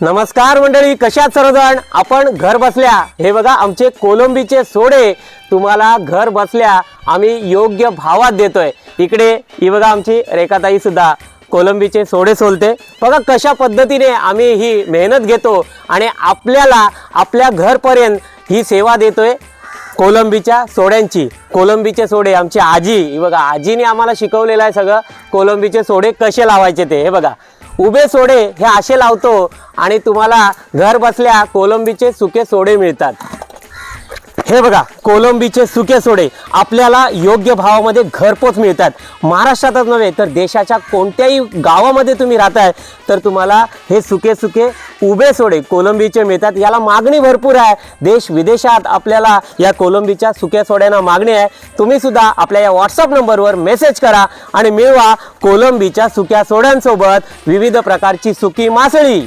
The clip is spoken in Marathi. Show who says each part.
Speaker 1: नमस्कार मंडळी कशात सर्वजण? आपण घर बसल्या. हे बघा आमचे कोलंबीचे सोडे. तुम्हाला घर बसल्या आम्ही योग्य भावात देतोय. इकडे ही बघा आमची रेखाताई सुद्धा कोलंबीचे सोडे सोलते. बघा कशा पद्धतीने आम्ही ही मेहनत घेतो आणि आपल्याला आपल्या घरपर्यंत ही सेवा देतोय कोलंबीच्या सोड्यांची. कोलंबीचे सोडे आमची आजी. ही बघा आजीने आम्हाला शिकवलेलं आहे सगळं. कोलंबीचे सोडे कसे लावायचे ते हे बघा. उभे सोडे हे असे लावतो आणि तुम्हाला घर बसल्या कोलंबीचे सुके सोडे मिळतात. हे बघा कोलंबीचे सुके सोडे आपल्याला योग्य भावामध्ये घरपोच मिळतात. महाराष्ट्रातच नव्हे तर देशाच्या कोणत्याही गावामध्ये तुम्ही राहताय तर तुम्हाला हे सुके सुके उभे सोडे कोलंबीचे मिळतात. याला मागणी भरपूर आहे. देश विदेशात आपल्याला या कोलंबीच्या सुक्या सोड्यांना मागणी आहे. तुम्ही सुद्धा आपल्या या व्हॉट्सअप नंबरवर मेसेज करा आणि मिळवा कोलंबीच्या सुक्या सोड्यांसोबत विविध प्रकारची सुकी मासळी.